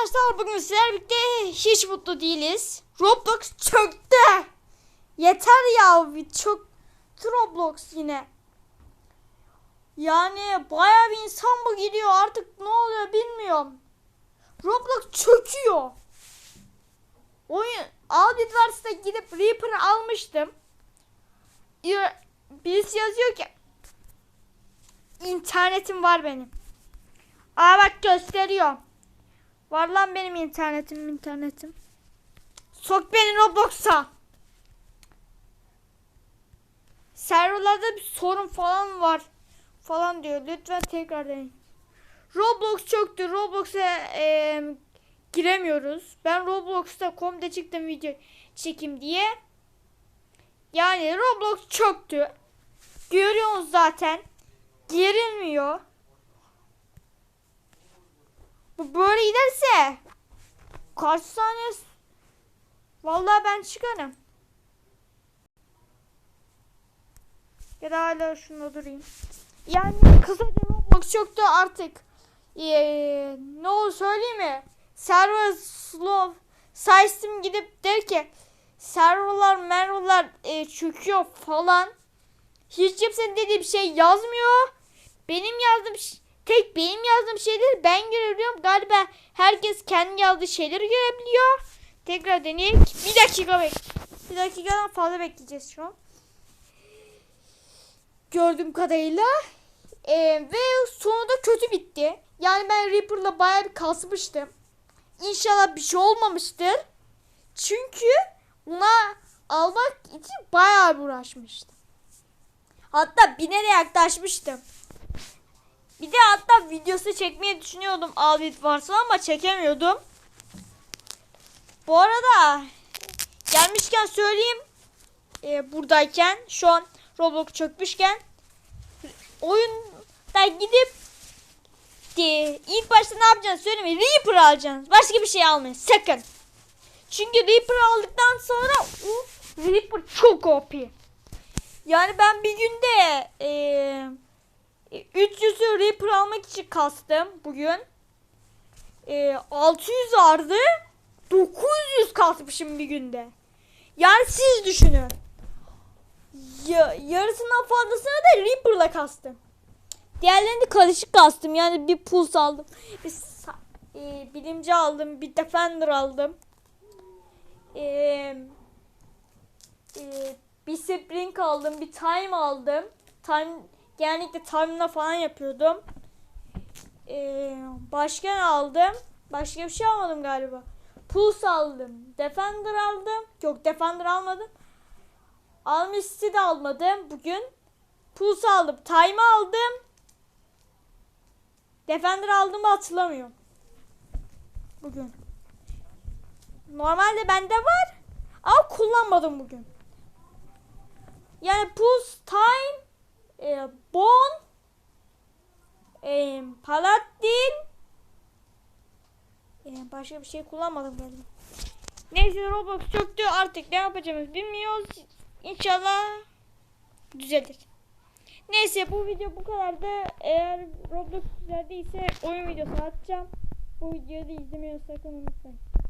arkadaşlar bugün sizlerle birlikte hiç mutlu değiliz. Roblox çöktü. Yeter ya bir çöktü Roblox yine. Yani bayağı bir insan mı gidiyor artık ne oluyor bilmiyorum. Roblox çöküyor. Oyun Audit Wars'ta gidip Reaper almıştım. Birisi yazıyor ki internetim var benim. Aa bak gösteriyor. Var lan benim internetim internetim. Sok beni Roblox'a. Serverlarda bir sorun falan var. Falan diyor. Lütfen tekrar deneyin. Roblox çöktü. Roblox'a e, giremiyoruz. Ben Roblox'ta komde çıktım video çekim diye. Yani Roblox çöktü. Görüyorsunuz zaten. Girilmiyor. Bu böyle giderse kaç saniye Vallahi ben çıkarım. Ya da hala şunda durayım. Yani kısaca Roblox çöktü artık. Ee, ne olur söyleyeyim mi? Server slow System gidip der ki serverlar merverlar e, çöküyor falan. Hiç kimsenin dediği bir şey yazmıyor. Benim yazdığım tek benim yazdığım şeyleri ben görebiliyorum. Galiba herkes kendi yazdığı şeyleri görebiliyor. Tekrar deneyelim. Bir dakika bek. Bir dakikadan fazla bekleyeceğiz şu an. Gördüğüm kadarıyla. Ee, ve sonunda kötü bitti. Yani ben Reaper'la bayağı bir kasmıştım. İnşallah bir şey olmamıştır. Çünkü ona almak için bayağı uğraşmıştım. Hatta bine de yaklaşmıştım. Bir de hatta videosu çekmeyi düşünüyordum Audit varsa ama çekemiyordum. Bu arada gelmişken söyleyeyim. Ee, buradayken şu an Roblox çökmüşken oyunda gidip de, ilk başta ne yapacaksınız söyleyeyim mi? Reaper alacaksınız. Başka bir şey almayın sakın. Çünkü Reaper aldıktan sonra uf, Reaper çok OP. Yani ben bir günde eee 300'ü Reaper almak için kastım bugün. Eee 600 vardı. 900 kasmışım bir günde. Yani siz düşünün. Ya, yarısından fazlasını da Reaper'la kastım. Diğerlerini karışık kastım. Yani bir Pulse aldım. Bir eee, bilimci aldım. Bir Defender aldım. Eee eee, bir Spring aldım. Bir Time aldım. Time genellikle Time'la falan yapıyordum. Eee, başka ne aldım? Başka bir şey almadım galiba. Pulse aldım. Defender aldım. Yok Defender almadım. Almıştı de almadım bugün. Pulse aldım. Time aldım. Defender aldığımı hatırlamıyorum. Bugün. Normalde bende var. Ama kullanmadım bugün. Yani Pulse, Time, e, Bone, e, Paladin, e, başka bir şey kullanmadım galiba. Neyse Roblox çöktü artık ne yapacağımız bilmiyoruz. İnşallah düzelir. Neyse bu video bu kadardı. Eğer Roblox güzel değilse oyun videosu atacağım. Bu videoyu da izlemeyi sakın unutmayın.